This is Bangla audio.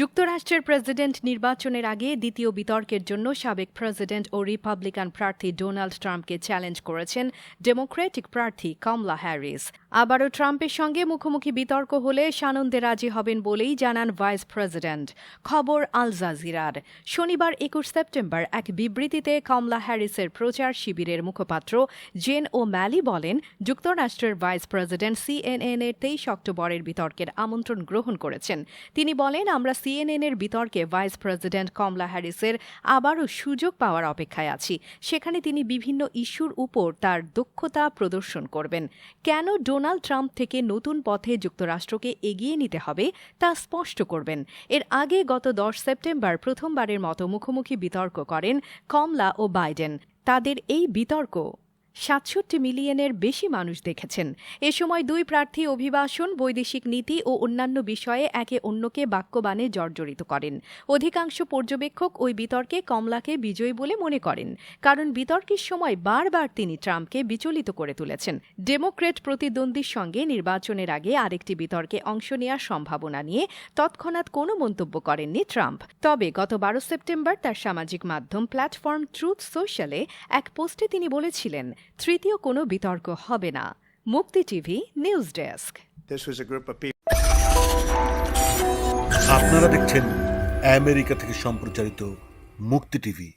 যুক্তরাষ্ট্রের প্রেসিডেন্ট নির্বাচনের আগে দ্বিতীয় বিতর্কের জন্য সাবেক প্রেসিডেন্ট ও রিপাবলিকান প্রার্থী ডোনাল্ড ট্রাম্পকে চ্যালেঞ্জ করেছেন ডেমোক্রেটিক প্রার্থী কমলা হ্যারিস। আবারও ট্রাম্পের সঙ্গে মুখোমুখি বিতর্ক হলে সানন্দে রাজি হবেন বলেই জানান ভাইস প্রেসিডেন্ট। খবর আল জাজিরার। শনিবার একুশ সেপ্টেম্বর এক বিবৃতিতে কমলা হ্যারিসের প্রচার শিবিরের মুখপাত্র জেন ও ম্যালি বলেন, যুক্তরাষ্ট্রের ভাইস প্রেসিডেন্ট সিএনএন এর তেইশ অক্টোবরের বিতর্কের আমন্ত্রণ গ্রহণ করেছেন। তিনি বলেন, আমরা সিএনএন এর বিতর্কে ভাইস প্রেসিডেন্ট কমলা হ্যারিসের আবারও সুযোগ পাওয়ার অপেক্ষায় আছি। সেখানে তিনি বিভিন্ন ইস্যুর উপর তার দক্ষতা প্রদর্শন করবেন। কেন ডোনাল্ড ট্রাম্প থেকে নতুন পথে যুক্তরাষ্ট্রকে এগিয়ে নিতে হবে তা স্পষ্ট করবেন। এর আগে গত দশ সেপ্টেম্বর প্রথমবারের মতো মুখোমুখি বিতর্ক করেন কমলা ও বাইডেন। তাদের এই বিতর্ক সাতষট্টি মিলিয়নের বেশি মানুষ দেখেছেন। এ সময় দুই প্রার্থী অভিবাসন, বৈদেশিক নীতি ও অন্যান্য বিষয়ে একে অন্যকে বাক্যবাণে জর্জরিত করেন। অধিকাংশ পর্যবেক্ষক ওই বিতর্কে কমলাকে বিজয়ী বলে মনে করেন, কারণ বিতর্কের সময় বারবার তিনি ট্রাম্পকে বিচলিত করে তুলেছেন। ডেমোক্রেট প্রতিদ্বন্দ্বীর সঙ্গে নির্বাচনের আগে আরেকটি বিতর্কে অংশ নেওয়ার সম্ভাবনা নিয়ে তৎক্ষণাৎ কোনো মন্তব্য করেননি ট্রাম্প। তবে গত বারো সেপ্টেম্বর তার সামাজিক মাধ্যম প্ল্যাটফর্ম ট্রুথ সোশ্যালে এক পোস্টে তিনি বলেছিলেন তৃতীয় কোনো বিতর্ক হবে না মুক্তি টিভি নিউজ ডেস্ক. আপনারা দেখছেন আমেরিকা থেকে সম্প্রচারিত মুক্তি টিভি